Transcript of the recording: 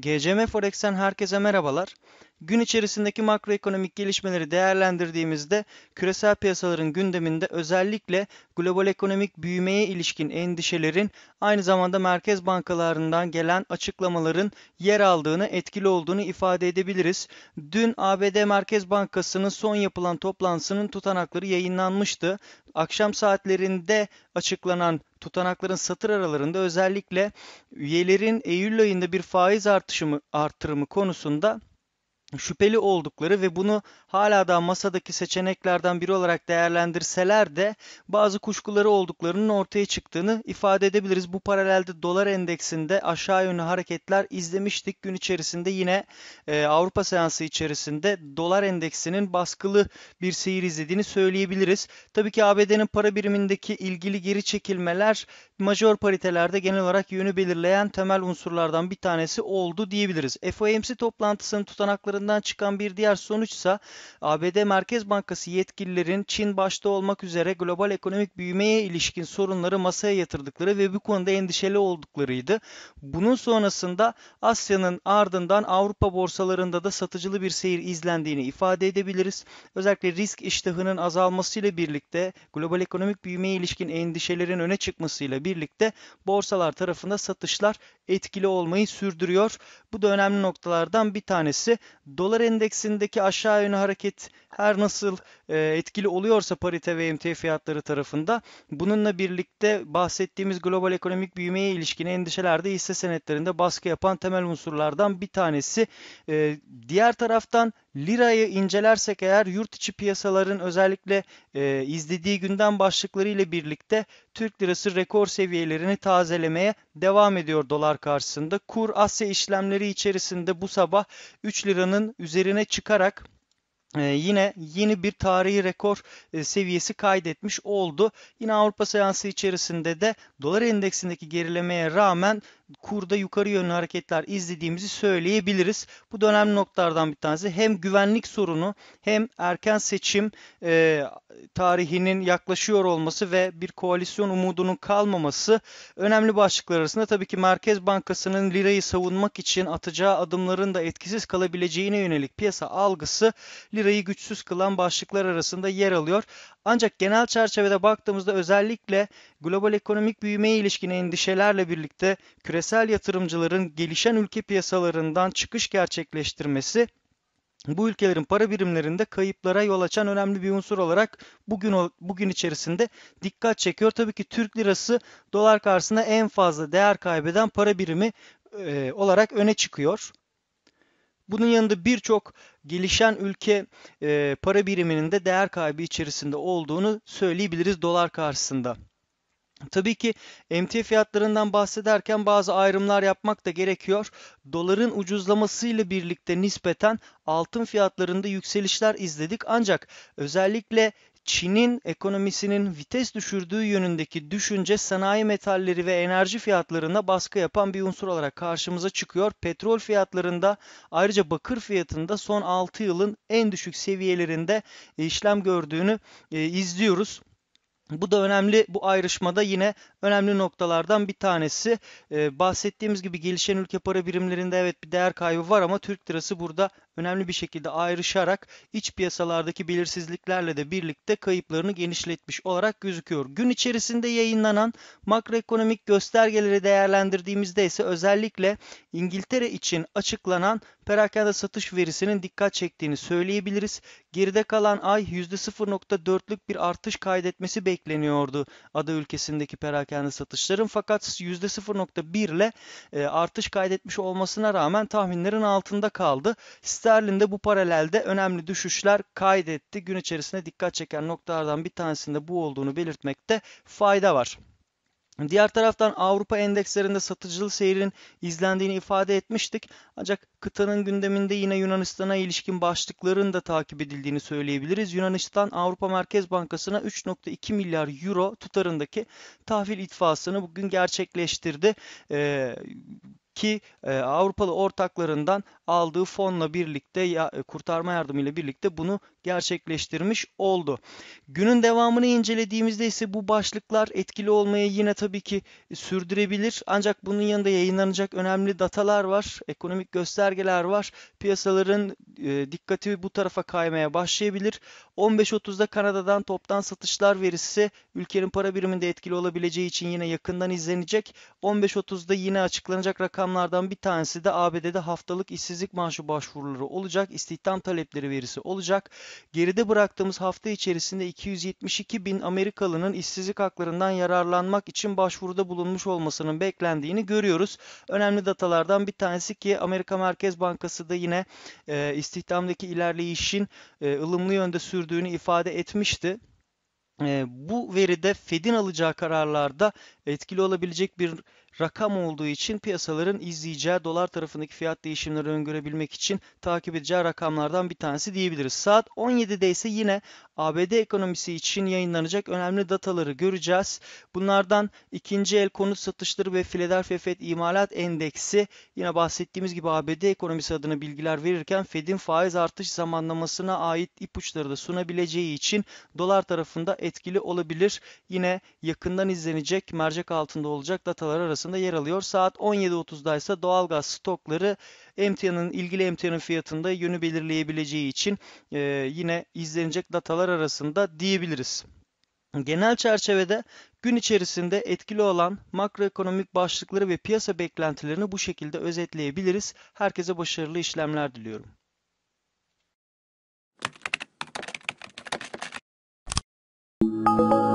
GCM Forex'ten herkese merhabalar. Gün içerisindeki makroekonomik gelişmeleri değerlendirdiğimizde küresel piyasaların gündeminde özellikle global ekonomik büyümeye ilişkin endişelerin aynı zamanda merkez bankalarından gelen açıklamaların yer aldığını, etkili olduğunu ifade edebiliriz. Dün ABD Merkez Bankası'nın son yapılan toplantısının tutanakları yayınlanmıştı. Akşam saatlerinde açıklanan tutanakların satır aralarında özellikle üyelerin Eylül ayında bir faiz artışımı artırımı konusunda şüpheli oldukları ve bunu hala da masadaki seçeneklerden biri olarak değerlendirseler de bazı kuşkuları olduklarının ortaya çıktığını ifade edebiliriz. Bu paralelde dolar endeksinde aşağı yönlü hareketler izlemiştik. Gün içerisinde yine e, Avrupa seansı içerisinde dolar endeksinin baskılı bir seyir izlediğini söyleyebiliriz. Tabii ki ABD'nin para birimindeki ilgili geri çekilmeler major paritelerde genel olarak yönü belirleyen temel unsurlardan bir tanesi oldu diyebiliriz. FOMC toplantısının tutanaklarından çıkan bir diğer sonuçsa ABD Merkez Bankası yetkililerin Çin başta olmak üzere global ekonomik büyümeye ilişkin sorunları masaya yatırdıkları ve bu konuda endişeli olduklarıydı. Bunun sonrasında Asya'nın ardından Avrupa borsalarında da satıcılı bir seyir izlendiğini ifade edebiliriz. Özellikle risk iştahının azalmasıyla birlikte global ekonomik büyümeye ilişkin endişelerin öne çıkmasıyla birlikte borsalar tarafında satışlar etkili olmayı sürdürüyor. Bu da önemli noktalardan bir tanesi. Dolar endeksindeki aşağı yönlü hareket her nasıl e, etkili oluyorsa parite ve emtia fiyatları tarafında bununla birlikte bahsettiğimiz global ekonomik büyümeye ilişkin endişelerde hisse senetlerinde baskı yapan temel unsurlardan bir tanesi. E, diğer taraftan Lirayı incelersek eğer yurt içi piyasaların özellikle e, izlediği gündem başlıkları ile birlikte Türk lirası rekor seviyelerini tazelemeye devam ediyor dolar karşısında. Kur Asya işlemleri içerisinde bu sabah 3 liranın üzerine çıkarak ee, yine yeni bir tarihi rekor e, seviyesi kaydetmiş oldu. Yine Avrupa seansı içerisinde de dolar endeksindeki gerilemeye rağmen kurda yukarı yönlü hareketler izlediğimizi söyleyebiliriz. Bu da önemli noktalardan bir tanesi. Hem güvenlik sorunu hem erken seçim e, tarihinin yaklaşıyor olması ve bir koalisyon umudunun kalmaması önemli başlıklar arasında. Tabii ki Merkez Bankası'nın lirayı savunmak için atacağı adımların da etkisiz kalabileceğine yönelik piyasa algısı lirayı güçsüz kılan başlıklar arasında yer alıyor. Ancak genel çerçevede baktığımızda özellikle global ekonomik büyümeye ilişkin endişelerle birlikte küresel yatırımcıların gelişen ülke piyasalarından çıkış gerçekleştirmesi bu ülkelerin para birimlerinde kayıplara yol açan önemli bir unsur olarak bugün bugün içerisinde dikkat çekiyor. Tabii ki Türk lirası dolar karşısında en fazla değer kaybeden para birimi e, olarak öne çıkıyor. Bunun yanında birçok gelişen ülke e, para biriminin de değer kaybı içerisinde olduğunu söyleyebiliriz dolar karşısında. Tabii ki emtia fiyatlarından bahsederken bazı ayrımlar yapmak da gerekiyor. Doların ucuzlamasıyla birlikte nispeten altın fiyatlarında yükselişler izledik. Ancak özellikle Çin'in ekonomisinin vites düşürdüğü yönündeki düşünce sanayi metalleri ve enerji fiyatlarına baskı yapan bir unsur olarak karşımıza çıkıyor. Petrol fiyatlarında ayrıca bakır fiyatında son 6 yılın en düşük seviyelerinde işlem gördüğünü e, izliyoruz. Bu da önemli, bu ayrışmada yine önemli noktalardan bir tanesi. Ee, bahsettiğimiz gibi gelişen ülke para birimlerinde evet bir değer kaybı var ama Türk lirası burada önemli bir şekilde ayrışarak iç piyasalardaki belirsizliklerle de birlikte kayıplarını genişletmiş olarak gözüküyor. Gün içerisinde yayınlanan makroekonomik göstergeleri değerlendirdiğimizde ise özellikle İngiltere için açıklanan perakende satış verisinin dikkat çektiğini söyleyebiliriz. Geride kalan ay %0.4'lük bir artış kaydetmesi bekleniyordu ada ülkesindeki perakende satışların fakat %0.1 ile e, artış kaydetmiş olmasına rağmen tahminlerin altında kaldı. Sterlin'de bu paralelde önemli düşüşler kaydetti. Gün içerisinde dikkat çeken noktalardan bir tanesinde bu olduğunu belirtmekte fayda var. Diğer taraftan Avrupa endekslerinde satıcılı seyrin izlendiğini ifade etmiştik. Ancak kıtanın gündeminde yine Yunanistan'a ilişkin başlıkların da takip edildiğini söyleyebiliriz. Yunanistan Avrupa Merkez Bankası'na 3.2 milyar euro tutarındaki tahvil itfasını bugün gerçekleştirdi. Ee, ki e, Avrupalı ortaklarından aldığı fonla birlikte ya, e, kurtarma yardımıyla birlikte bunu gerçekleştirmiş oldu. Günün devamını incelediğimizde ise bu başlıklar etkili olmayı yine tabii ki sürdürebilir. Ancak bunun yanında yayınlanacak önemli datalar var, ekonomik göstergeler var. Piyasaların e, dikkati bu tarafa kaymaya başlayabilir. 15.30'da Kanada'dan toptan satışlar verisi ülkenin para biriminde etkili olabileceği için yine yakından izlenecek. 15.30'da yine açıklanacak rakamlardan bir tanesi de ABD'de haftalık işsizlik maaşı başvuruları olacak. İstihdam talepleri verisi olacak. Geride bıraktığımız hafta içerisinde 272 bin Amerikalının işsizlik haklarından yararlanmak için başvuruda bulunmuş olmasının beklendiğini görüyoruz. Önemli datalardan bir tanesi ki Amerika Merkez Bankası da yine e, istihdamdaki ilerleyişin e, ılımlı yönde sürdüğünü ifade etmişti. E, bu veride Fed'in alacağı kararlarda etkili olabilecek bir rakam olduğu için piyasaların izleyeceği dolar tarafındaki fiyat değişimleri öngörebilmek için takip edeceği rakamlardan bir tanesi diyebiliriz. Saat 17'de ise yine ABD ekonomisi için yayınlanacak önemli dataları göreceğiz. Bunlardan ikinci el konut satışları ve Philadelphia Fed imalat endeksi yine bahsettiğimiz gibi ABD ekonomisi adına bilgiler verirken Fed'in faiz artış zamanlamasına ait ipuçları da sunabileceği için dolar tarafında etkili olabilir. Yine yakından izlenecek mercek altında olacak datalar arasında yer alıyor. Saat 17.30'da ise doğalgaz stokları emtianın ilgili emtianın fiyatında yönü belirleyebileceği için e, yine izlenecek datalar arasında diyebiliriz. Genel çerçevede gün içerisinde etkili olan makroekonomik başlıkları ve piyasa beklentilerini bu şekilde özetleyebiliriz. Herkese başarılı işlemler diliyorum. Müzik